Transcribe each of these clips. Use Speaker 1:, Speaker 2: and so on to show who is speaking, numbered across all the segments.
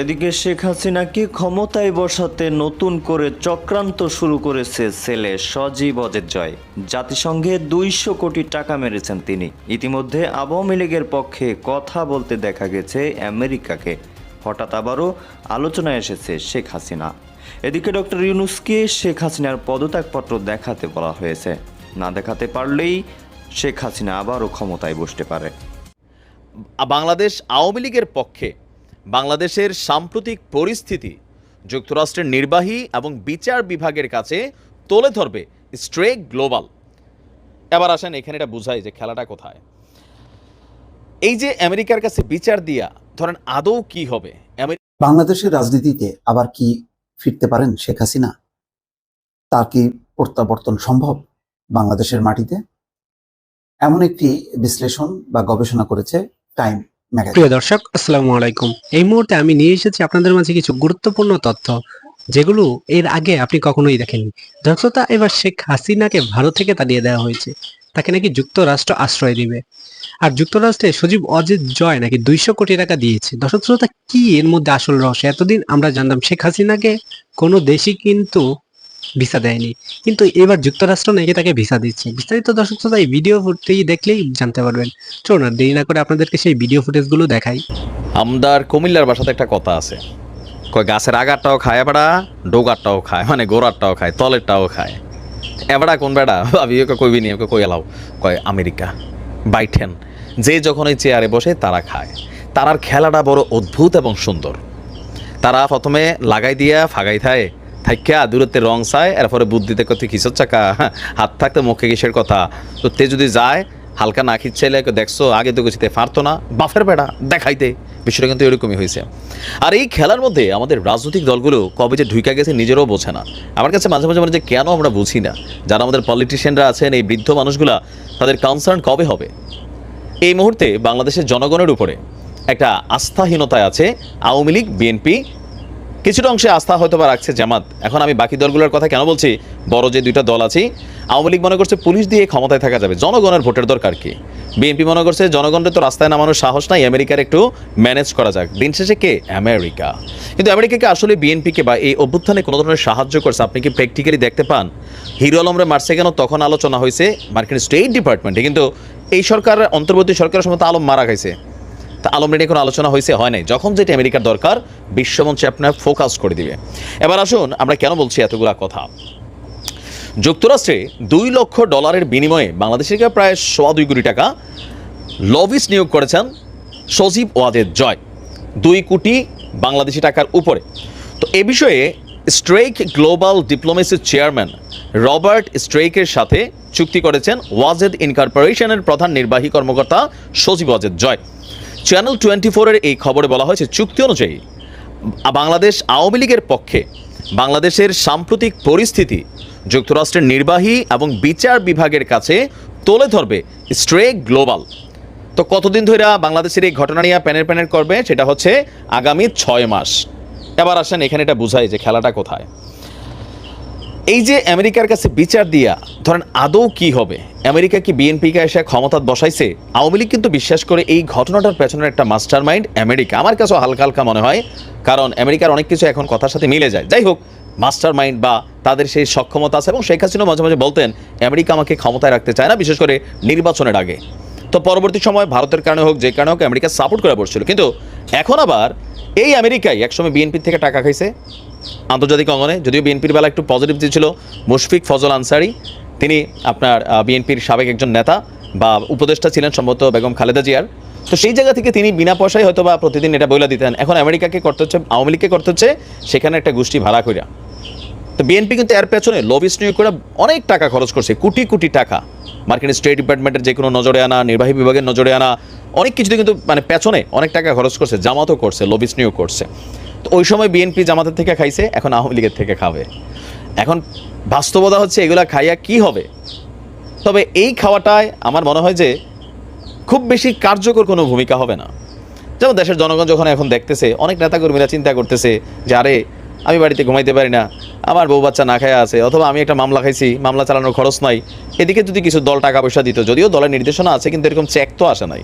Speaker 1: এদিকে শেখ হাসিনাকে ক্ষমতায় বসাতে নতুন করে চক্রান্ত শুরু করেছে ছেলে সজীব অজের জয়। জাতিসংঘে দুইশো কোটি টাকা মেরেছেন তিনি। ইতিমধ্যে আওয়ামী লীগের পক্ষে কথা বলতে দেখা গেছে আমেরিকাকে। হঠাৎ আবারও আলোচনায় এসেছে শেখ হাসিনা। এদিকে ডক্টর ইউনুসকে শেখ হাসিনার পদত্যাগপত্র দেখাতে বলা হয়েছে। না দেখাতে পারলেই শেখ হাসিনা আবারও ক্ষমতায় বসতে পারে।
Speaker 2: বাংলাদেশ আওয়ামী লীগের পক্ষে বাংলাদেশের সাম্প্রতিক পরিস্থিতি, যুক্তরাষ্ট্রের নির্বাহী এবং বিচার বিভাগের কাছে তুলে ধরবে স্ট্রেক গ্লোবাল। এবার আসেন, এখানে এটা বুঝাই যে খেলাটা কোথায়। এই যে আমেরিকার কাছে বিচার দিয়া, ধরেন আদৌ কি হবে?
Speaker 3: বাংলাদেশের রাজনীতিতে আবার কি ফিরতে পারেন শেখ হাসিনা? তার কি প্রত্যাবর্তন সম্ভব বাংলাদেশের মাটিতে? এমন একটি বিশ্লেষণ বা গবেষণা করেছে টাইম
Speaker 4: প্রিয় দর্শক, আসসালামু আলাইকুম। এই মুহূর্তে আমি নিয়ে এসেছি আপনাদের মাঝে কিছু গুরুত্বপূর্ণ তথ্য, যেগুলো এর আগে আপনি কখনোই দেখেননি। দর্শকতা এবার শেখ হাসিনাকে ভারত থেকে তাড়িয়ে দেওয়া হয়েছে। তাকে নাকি যুক্তরাষ্ট্র আশ্রয় দিবে। আর যুক্তরাষ্ট্রে সজীব অজিত জয় নাকি দুইশো কোটি টাকা দিয়েছে। দর্শক, শ্রোতা, কি এর মধ্যে আসল রহস্য? এতদিন আমরা জানতাম শেখ হাসিনাকে কোনো দেশই কিন্তু ভিসা দেয়নি। কিন্তু এবার যুক্তরাষ্ট্র নাকি তাকে ভিসা দিচ্ছে। বিস্তারিত দর্শক শ্রোতা, এই ভিডিও ফুটেই দেখলেই জানতে পারবেন। চলুন আর দেরি না করে আপনাদেরকে সেই ভিডিও ফুটেজগুলো দেখাই।
Speaker 2: আমদার কুমিল্লার বাসাতে একটা কথা আছে। কয়, গাছের আগারটাও খায় এবারা ডোগারটাও খায় মানে গোড়ারটাও খায়, তলেরটাও খায়। এবারা কোন বেড়া? আমি ওকে কইবি নি, ওকে কই এলাও কয়, আমেরিকা বাইঠেন যে যখন ওই চেয়ারে বসে, তারা খায়। তারার খেলাটা বড় অদ্ভুত এবং সুন্দর। তারা প্রথমে লাগাই দিয়া, ফাগাই থায় থাইকা দূরত্বে রং চায়, এরপরে বুদ্ধিতে কত কিসের চাকা হাত থাকতে মুখে কিসের কথা। তো তে যদি যায়, হালকা না খিচ্ছাইলে দেখছ, আগে তো কিছুতে পারতো না, বাফের বেড়া, দেখাইতে। বিষয়টা কিন্তু এরকমই হয়েছে। আর এই খেলার মধ্যে আমাদের রাজনৈতিক দলগুলো কবে যে ঢুইকা গেছে নিজেরও বোঝে না। আমার কাছে মাঝে মাঝে মনে যে কেন আমরা বুঝি না। যারা আমাদের পলিটিশিয়ানরা আছেন, এই বৃদ্ধ মানুষগুলা, তাদের কনসার্ন কবে হবে? এই মুহূর্তে বাংলাদেশের জনগণের উপরে একটা আস্থাহীনতায় আছে আওয়ামী লীগ, বিএনপি কিছুটা অংশে আস্থা হয়তো বা রাখছে জামাত। এখন আমি বাকি দলগুলোর কথা কেন বলছি? বড় যে দুইটা দল আছে, আওয়ামী লীগ মনে করছে পুলিশ দিয়ে ক্ষমতায় থাকা যাবে। জনগণের ভোটের দরকার কি? বিএনপি মনে করছে জনগণের তো রাস্তায় নামানোর সাহস নাই, আমেরিকার একটু ম্যানেজ করা যাক। দিন শেষে কে? আমেরিকা। কিন্তু আমেরিকাকে আসলে বিএনপিকে বা এই অভ্যুত্থানে কোনো ধরনের সাহায্য করছে, আপনি কি প্র্যাকটিক্যালি দেখতে পান? হিরো আলমরে মারছে কেন? তখন আলোচনা হয়েছে মার্কিন স্টেট ডিপার্টমেন্টে। কিন্তু এই সরকারের অন্তর্বর্তী সরকারের সময় আলম মারা গেছে তা আলম নিয়ে কোনো আলোচনা হয়েছে? হয় নাই। যখন যেটা আমেরিকার দরকার, বিশ্বমঞ্চে আপনার ফোকাস করে দিবে। এবার আসুন, আমরা কেন বলছি এতগুলা কথা? যুক্তরাষ্ট্রে দুই লক্ষ ডলারের বিনিময়ে বাংলাদেশের প্রায় সোয়া দুই কোটি টাকা লবিস নিয়োগ করেছেন সজীব ওয়াজেদ জয়। দুই কোটি বাংলাদেশি টাকার উপরে। তো এ বিষয়ে স্ট্রেক গ্লোবাল ডিপ্লোমেসির চেয়ারম্যান রবার্ট স্ট্রেকের সাথে চুক্তি করেছেন ওয়াজেদ ইনকর্পোরেশনের প্রধান নির্বাহী কর্মকর্তা সজীব ওয়াজেদ জয়। চ্যানেল টোয়েন্টি ফোরের এই খবরে বলা হয়েছে, চুক্তি অনুযায়ী বাংলাদেশ আওয়ামী লীগের পক্ষে বাংলাদেশের সাম্প্রতিক পরিস্থিতি যুক্তরাষ্ট্রের নির্বাহী এবং বিচার বিভাগের কাছে তুলে ধরবে স্ট্রে গ্লোবাল। তো কতদিন ধরে বাংলাদেশের এই ঘটনা নিয়ে প্যানের প্যানের করবে, সেটা হচ্ছে আগামী ছয় মাস। এবার আসেন, এখানে এটা বুঝাই যে খেলাটা কোথায়। এই যে আমেরিকার কাছে বিচার দিয়া, ধরেন আদৌ কি হবে? আমেরিকা কি বিএনপিকে এসে ক্ষমতা বসাইছে? আওয়ামী লীগ কিন্তু বিশ্বাস করে এই ঘটনাটার পেছনের একটা মাস্টার মাইন্ড আমেরিকা। আমার কাছেও হালকা হালকা মনে হয়, কারণ আমেরিকার অনেক কিছু এখন কথার সাথে মিলে যায়। যাই হোক মাস্টার মাইন্ড বা তাদের সেই সক্ষমতা আছে, এবং শেখ হাসিনা মাঝে মাঝে বলতেন, আমেরিকা আমাকে ক্ষমতায় রাখতে চায় না, বিশেষ করে নির্বাচনের আগে। তো পরবর্তী সময় ভারতের কারণে হোক, যে কারণে হোক, আমেরিকা সাপোর্ট করে বসছিল। কিন্তু এখন আবার এই আমেরিকায় একসময় বিএনপির থেকে টাকা খাইছে। আন্তর্জাতিক অঙ্গনে যদিও বিএনপির বেলা একটু পজিটিভ ছিল, মুশফিক ফজল আনসারি, তিনি আপনার বিএনপির সাবেক একজন নেতা বা উপদেষ্টা ছিলেন সম্ভবত বেগম খালেদা জিয়ার। তো সেই জায়গা থেকে তিনি বিনা পয়সায় হয়তো বা প্রতিদিন এটা বইলা দিতেন। এখন আমেরিকাকে করতে হচ্ছে, আওয়ামী লীগকে করতে হচ্ছে, সেখানে একটা গোষ্ঠী ভাড়া কইরা। তো বিএনপি কিন্তু এর পেছনে লবিস নিয়োগ করে অনেক টাকা খরচ করছে, কোটি কোটি টাকা। মার্কিন স্টেট ডিপার্টমেন্টের যে কোনো নজরে আনা, নির্বাহী বিভাগের নজরে আনা, অনেক কিছুতে কিন্তু মানে পেছনে অনেক টাকা খরচ করছে, জামাতও করছে লবিস নিয়োগ করছে। তো ওই সময় বিএনপি জামাতের থেকে খাইছে, এখন আওয়ামী লীগের থেকে খাবে। এখন বাস্তবতা হচ্ছে এগুলা খাইয়া কি হবে? তবে এই খাওয়াটায় আমার মনে হয় যে খুব বেশি কার্যকর কোনো ভূমিকা হবে না। যেমন দেশের জনগণ যখন এখন দেখতেছে, অনেক নেতাকর্মীরা চিন্তা করতেছে যে, আরে, আমি বাড়িতে ঘুমাইতে পারি না, আমার বউ বাচ্চা না খায়া আছে, অথবা আমি একটা মামলা খাইছি, মামলা চালানোর খরচ নাই। এদিকে যদি কিছু দল টাকা পয়সা দিত, যদিও দলের নির্দেশনা আছে, কিন্তু এরকম চেক তো আসে নাই।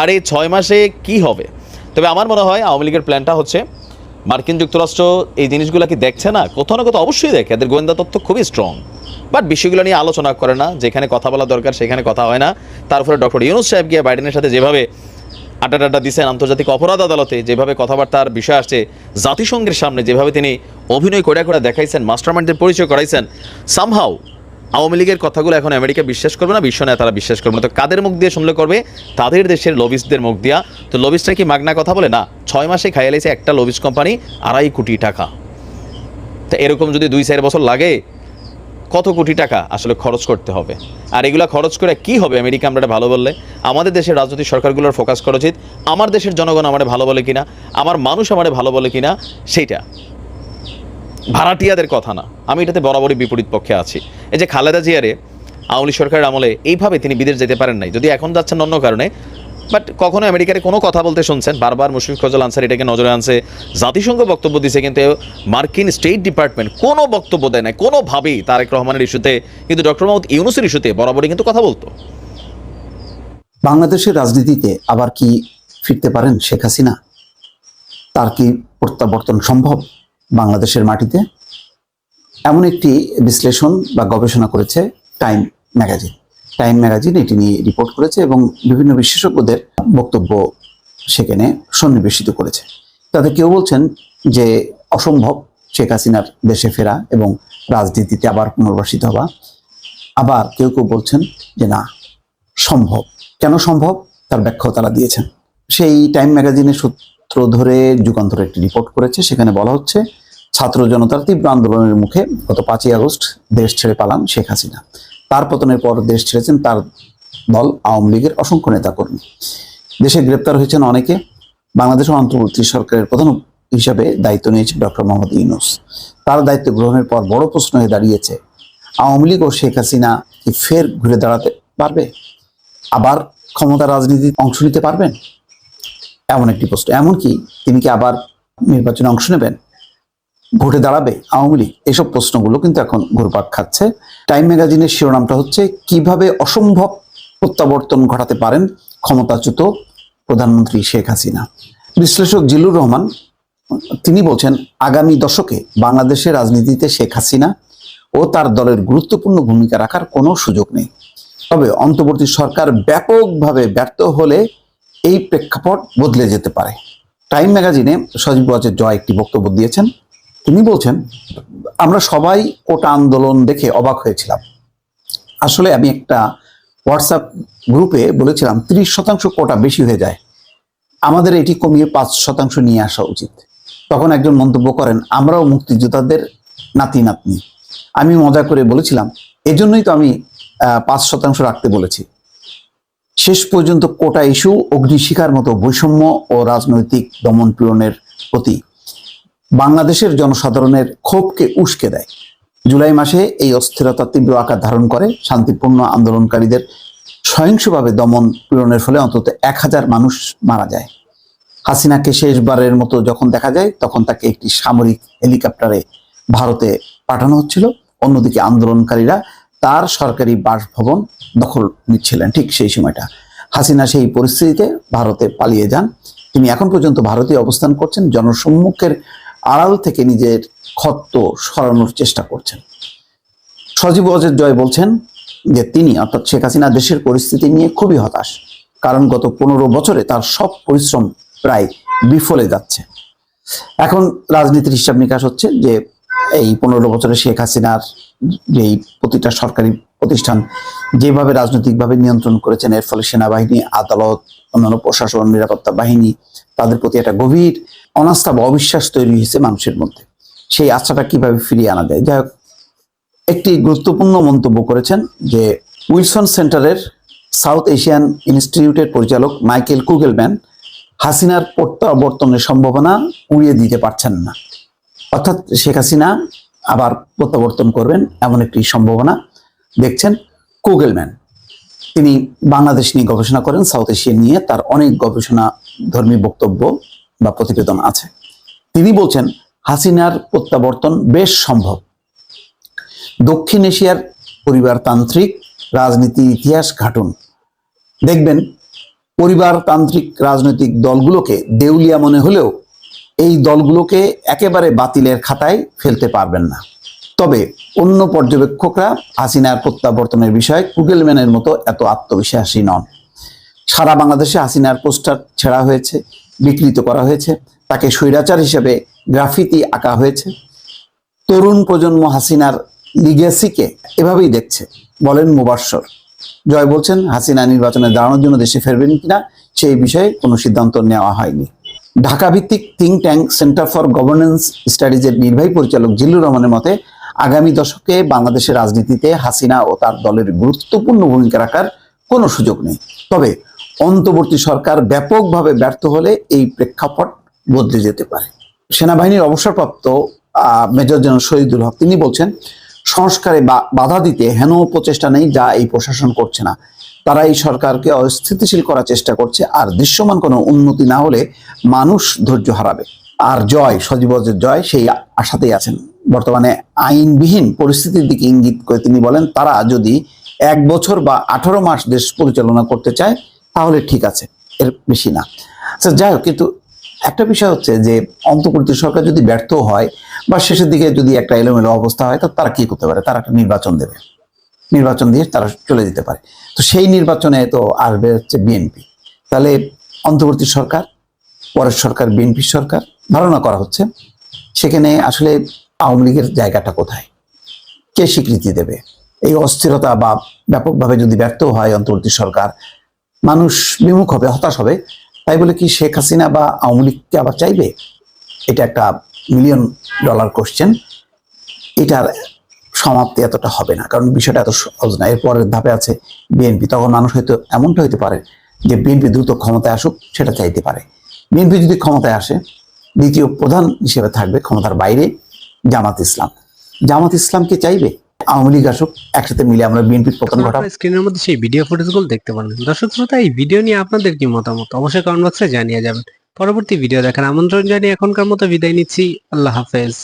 Speaker 2: আর এই ছয় মাসে কি হবে? তবে আমার মনে হয় আওয়ামী লীগের প্ল্যানটা হচ্ছে মার্কিন যুক্তরাষ্ট্র এই জিনিসগুলো কি দেখছে না? কোথাও না কোথাও অবশ্যই দেখে। এদের গোয়েন্দা তথ্য খুবই স্ট্রং বাট বিষয়গুলো নিয়ে আলোচনা করে না। যেখানে কথা বলা দরকার সেখানে কথা হয় না। তারপরে ডক্টর ইউনুস সাহেব গিয়ে বাইডেনের সাথে যেভাবে আড্ডা টাড্ডা দিচ্ছেন আন্তর্জাতিক অপরাধ আদালতে, যেভাবে কথাবার্তার বিষয় আসছে, জাতিসংঘের সামনে যেভাবে তিনি অভিনয় করে করে দেখাইছেন মাস্টারমাইন্ডের পরিচয় করাইছেন সামহাও আওয়ামী লীগের কথাগুলো এখন আমেরিকা বিশ্বাস করবে না, বিশ্ব নেতারা বিশ্বাস করবে না। তো কাদের মুখ দিয়ে শুনলে করবে? তাদের দেশের লবিস্টদের মুখ দিয়া। তো লবিস্টরা কি মাগনা কথা বলে? না, ছয় মাসে খাইয়ে লাইছে একটা লবিস কোম্পানি আড়াই কোটি টাকা। তা এরকম যদি দুই চার বছর লাগে, কত কোটি টাকা আসলে খরচ করতে হবে? আর এগুলা খরচ করে কি হবে? আমেরিকা আমরা ভালো বললে? আমাদের দেশের রাজনৈতিক সরকারগুলোর ফোকাস করা উচিত। আমার দেশের জনগণ আমারে ভালো বলে কিনা? আমার মানুষ আমারে ভালো বলে কিনা? সেইটা। ভাড়াটিয়াদের কথা না। আমি এটাতে বরাবরই বিপরীত পক্ষে আছি। এই যে খালেদা জিয়ারে আওয়ামী সরকারের আমলে এইভাবে তিনি বিদেশ যেতে পারেন নাই। যদি এখন যাচ্ছেন অন্য কারণে বাট কখনো আমেরিকার কোনো কথা বলতে শুনছেন, বারবার মুশফিক ফজল আনসার এটাকে নজরে আনছে, জাতিসংঘ বক্তব্য দিছে, কিন্তু মার্কিন স্টেট ডিপার্টমেন্ট কোনো বক্তব্য দেয় না কোনোভাবেই তারেক রহমানের ইস্যুতে, কিন্তু ডক্টর মাহমুদ ইউনুসের ইস্যুতে বরাবরই কিন্তু কথা বলতো।
Speaker 3: বাংলাদেশের রাজনীতিতে আবার কি ফিরতে পারেন শেখ হাসিনা? তার কি প্রত্যাবর্তন সম্ভব? বাংলাদেশের মাটিতে এমন একটি বিশ্লেষণ বা গবেষণা করেছে টাইম ম্যাগাজিন। টাইম ম্যাগাজিন এটি নিয়ে রিপোর্ট করেছে এবং বিভিন্ন বিশেষজ্ঞদের বক্তব্য সেখানে সন্নিবেশিত করেছে। তাতে কেউ বলছেন যে অসম্ভব শেখ হাসিনার দেশে ফেরা এবং রাজনীতিতে আবার পুনর্বাসিত হওয়া। আবার কেউ কেউ বলছেন যে না, সম্ভব। কেন সম্ভব? তার ব্যাখ্যাও তারা দিয়েছেন। সেই টাইম ম্যাগাজিনের সূত্র ধরে যুগান্তর একটি রিপোর্ট করেছে। সেখানে বলা হচ্ছে ছাত্র জনতার তীব্র আন্দোলনের মুখে গত পাঁচই আগস্ট দেশ ছেড়ে পালান শেখ হাসিনা। তার পতনের পর দেশ ছেড়েছেন তার দল আওয়ামী লীগের অসংখ্য নেতাকর্মী। দেশে গ্রেপ্তার হয়েছেন অনেকে। বাংলাদেশ অন্তর্বর্তী সরকারের প্রধান হিসাবে দায়িত্ব নিয়েছে ডক্টর মোহাম্মদ ইউনুস। তার দায়িত্ব গ্রহণের পর বড় প্রশ্ন হয়ে দাঁড়িয়েছে, আওয়ামী লীগ ও শেখ হাসিনা কি ফের ঘুরে দাঁড়াতে পারবে? আবার ক্ষমতা রাজনীতিতে অংশ নিতে পারবেন? এমন একটি প্রশ্ন। এমনকি তিনি কি আবার নির্বাচনে অংশ নেবেন? ভোটে দাঁড়াবে আওয়ামী লীগ? এসব প্রশ্নগুলো কিন্তু এখন ঘুরপাক খাচ্ছে। টাইম ম্যাগাজিনের শিরোনামটা হচ্ছে, কীভাবে অসম্ভব প্রত্যাবর্তন ঘটাতে পারেন ক্ষমতাচ্যুত প্রধানমন্ত্রী শেখ হাসিনা? বিশ্লেষক জিলুর রহমান, তিনি বলছেন, আগামী দশকে বাংলাদেশের রাজনীতিতে শেখ হাসিনা ও তার দলের গুরুত্বপূর্ণ ভূমিকা রাখার কোনো সুযোগ নেই। তবে অন্তর্বর্তী সরকার ব্যাপকভাবে ব্যর্থ হলে এই প্রেক্ষাপট বদলে যেতে পারে। টাইম ম্যাগাজিনে সজীব ওয়াজের জয় একটি বক্তব্য দিয়েছেন। তিনি বলছেন, আমরা সবাই কোটা আন্দোলন দেখে অবাক হয়েছিলাম। আসলে আমি একটা হোয়াটসঅ্যাপ গ্রুপে বলেছিলাম, ত্রিশ শতাংশ কোটা বেশি হয়ে যায়। আমাদের এটি কমিয়ে পাঁচ শতাংশ নিয়ে আসা উচিত। তখন একজন মন্তব্য করেন, আমরাও মুক্তিযোদ্ধাদের নাতি নাতনি। আমি মজা করে বলেছিলাম, এজন্যই তো আমি পাঁচ শতাংশ রাখতে বলেছি। শেষ পর্যন্ত কোটা ইস্যু, অগ্নিশিখার মতো বৈষম্য ও রাজনৈতিক দমন পীড়নের প্রতি বাংলাদেশের জনসাধারণের ক্ষোভকে উস্কে দেয়। জুলাই মাসে এই অস্থিরতা তীব্র আকার ধারণ করে। শান্তিপূর্ণ আন্দোলনকারীদের সহিংসভাবে দমন পীড়নের ফলে অন্তত এক হাজার মানুষ মারা যায়। হাসিনাকে শেষবারের মতো যখন দেখা যায়, তখন তাকে একটি সামরিক হেলিকপ্টারে ভারতে পাঠানো হচ্ছিল। অন্যদিকে আন্দোলনকারীরা তার সরকারি বাসভবন দখল নিচ্ছিলেন ঠিক সেই সময়টা। হাসিনা সেই পরিস্থিতিতে ভারতে পালিয়ে যান। তিনি এখন পর্যন্ত ভারতে অবস্থান করছেন। জনসম্মুখের আড়াল থেকে নিজের ক্ষত সরানোর চেষ্টা করছেন। সজীব অজের জয় বলছেন যে তিনি, অর্থাৎ শেখ হাসিনা, দেশের পরিস্থিতি নিয়ে খুবই হতাশ, কারণ গত পনেরো বছরে তার সব পরিশ্রম প্রায় বিফলে যাচ্ছে। এখন রাজনীতির হিসাব নিকাশ হচ্ছে যে এই পনেরো বছরে শেখ হাসিনার যেই প্রতিটা সরকারি প্রতিষ্ঠান যেভাবে রাজনৈতিকভাবে নিয়ন্ত্রণ করেছেন, এর ফলে সেনাবাহিনী, আদালত অন্যান্য প্রশাসন, নিরাপত্তা বাহিনী, তাদের প্রতি একটা গভীর অনাস্থা বা অবিশ্বাস তৈরি হয়েছে মানুষের মধ্যে। সেই আস্থাটা কীভাবে ফিরিয়ে আনা যায়? যাই একটি গুরুত্বপূর্ণ মন্তব্য করেছেন যে উইলসন সেন্টারের সাউথ এশিয়ান ইনস্টিটিউটের পরিচালক মাইকেল কুগেলম্যান হাসিনার প্রত্যাবর্তনের সম্ভাবনা উড়িয়ে দিতে পারছেন না। অর্থাৎ শেখ হাসিনা আবার প্রত্যাবর্তন করবেন এমন একটি সম্ভাবনা দেখছেন কুগেলম্যান। তিনি বাংলাদেশ নিয়ে গবেষণা করেন, সাউথ এশিয়া নিয়ে তার অনেক গবেষণা ধর্মী বক্তব্য বা প্রতিবেদন আছে। তিনি বলছেন, হাসিনার প্রত্যাবর্তন বেশ সম্ভব। দক্ষিণ এশিয়ার পরিবারতান্ত্রিক রাজনীতি ইতিহাস ঘাটুন। দেখবেন, পরিবারতান্ত্রিক রাজনৈতিক দলগুলোকে দেউলিয়া মনে হলেও এই দলগুলোকে একেবারে বাতিলের খাতায় ফেলতে পারবেন না। তবে অন্য পর্যবেক্ষকরা হাসিনার প্রত্যাবর্তনের বিষয়ে কুগেলম্যানের মতো এত আত্মবিশ্বাসী নন। সারা বাংলাদেশে হাসিনার পোস্টার ছেঁড়া হয়েছে, বিকৃত করা হয়েছে, তাকে স্বৈরাচার হিসেবে গ্রাফিতি আঁকা হয়েছে। তরুণ প্রজন্ম হাসিনার লিগেসিকে এভাবেই দেখছে, বলেন মুবাশ্বর জয় বলছেন, হাসিনা নির্বাচনে দাঁড়ানোর জন্য দেশে ফেরবেন কিনা, সেই বিষয়ে কোনো সিদ্ধান্ত নেওয়া হয়নি। ঢাকা ভিত্তিক think tank centre for governance স্টাডিজের নির্বাহী পরিচালক জিল্লুর রহমানের মতে আগামী দশকে বাংলাদেশের রাজনীতিতে হাসিনা ও তার দলের গুরুত্বপূর্ণ ভূমিকা রাখার কোনো সুযোগ নেই। তবে অন্তর্বর্তী সরকার ব্যাপকভাবে ব্যর্থ হলে এই প্রেক্ষাপট বদলে যেতে পারে। সেনাবাহিনীর অবসরপ্রাপ্ত মেজর জেনারেল শহীদুল হক তিনি বলছেন, সংস্কারে বাধা দিতে হেন প্রচেষ্টা নেই যা এই প্রশাসন করছে না। তারা এই সরকারকে অস্থিতিশীল করার চেষ্টা করছে আর দৃশ্যমান কোনো উন্নতি না হলে মানুষ ধৈর্য হারাবে। আর জয় সজীবজের জয় সেই আশাতেই আছেন। বর্তমানে আইনবিহীন পরিস্থিতির দিকে ইঙ্গিত করে তিনি বলেন, তারা যদি এক বছর বা আঠারো মাস দেশ পরিচালনা করতে চায়, তাহলে ঠিক আছে, এর বেশি না। আচ্ছা যাই হোক, কিন্তু একটা বিষয় হচ্ছে যে, অন্তর্বর্তী সরকার যদি ব্যর্থ হয় বা শেষের দিকে যদি একটা এলোমেলো অবস্থা হয়, তো তারা কি করতে পারে? তারা একটা নির্বাচন দেবে। নির্বাচন দিয়ে তারা চলে যেতে পারে। তো সেই নির্বাচনে তো আসবে হচ্ছে বিএনপি। তাহলে অন্তর্বর্তী সরকার, পরের সরকার বিএনপি সরকার, ধারণা করা হচ্ছে। সেখানে আসলে আওয়ামী লীগের জায়গাটা কোথায়? কে স্বীকৃতি দেবে? এই অস্থিরতা বা ব্যাপকভাবে যদি ব্যর্থ হয় অন্তর্বর্তী সরকার, মানুষ বিমুখ হবে, হতাশ হবে। তাই বলে কি শেখ হাসিনা বা আওয়ামী লীগকে আবার চাইবে? এটা একটা মিলিয়ন ডলার কোশ্চেন এটার সমাপ্তি এতটা হবে না, কারণ বিষয়টা এত সহজ না এরপরের ধাপে আছে বিএনপি। তখন মানুষ হয়তো এমনটা হইতে পারে যে বিএনপি দ্রুত ক্ষমতায় আসুক, সেটা চাইতে পারে। বিএনপি যদি ক্ষমতায় আসে, দ্বিতীয় প্রধান হিসেবে থাকবে ক্ষমতার বাইরে। জামাত ইসলাম। জামাত ইসলামকে চাইবে? আওয়ামী লীগ আসুক একসাথে মিলে আমরা বিএনপির পতন ঘটাবো।
Speaker 4: স্ক্রিনের মধ্যে সেই ভিডিও ফুটেজগুলো দেখতে পারবেন। দর্শক শ্রোতা এই ভিডিও নিয়ে আপনাদের কি মতামত? অবশ্যই কমেন্ট বক্সে জানিয়ে যাবেন। পরবর্তী ভিডিও দেখার আমন্ত্রণ জানিয়ে এখনকার মতো বিদায় নিচ্ছি। আল্লাহ হাফেজ।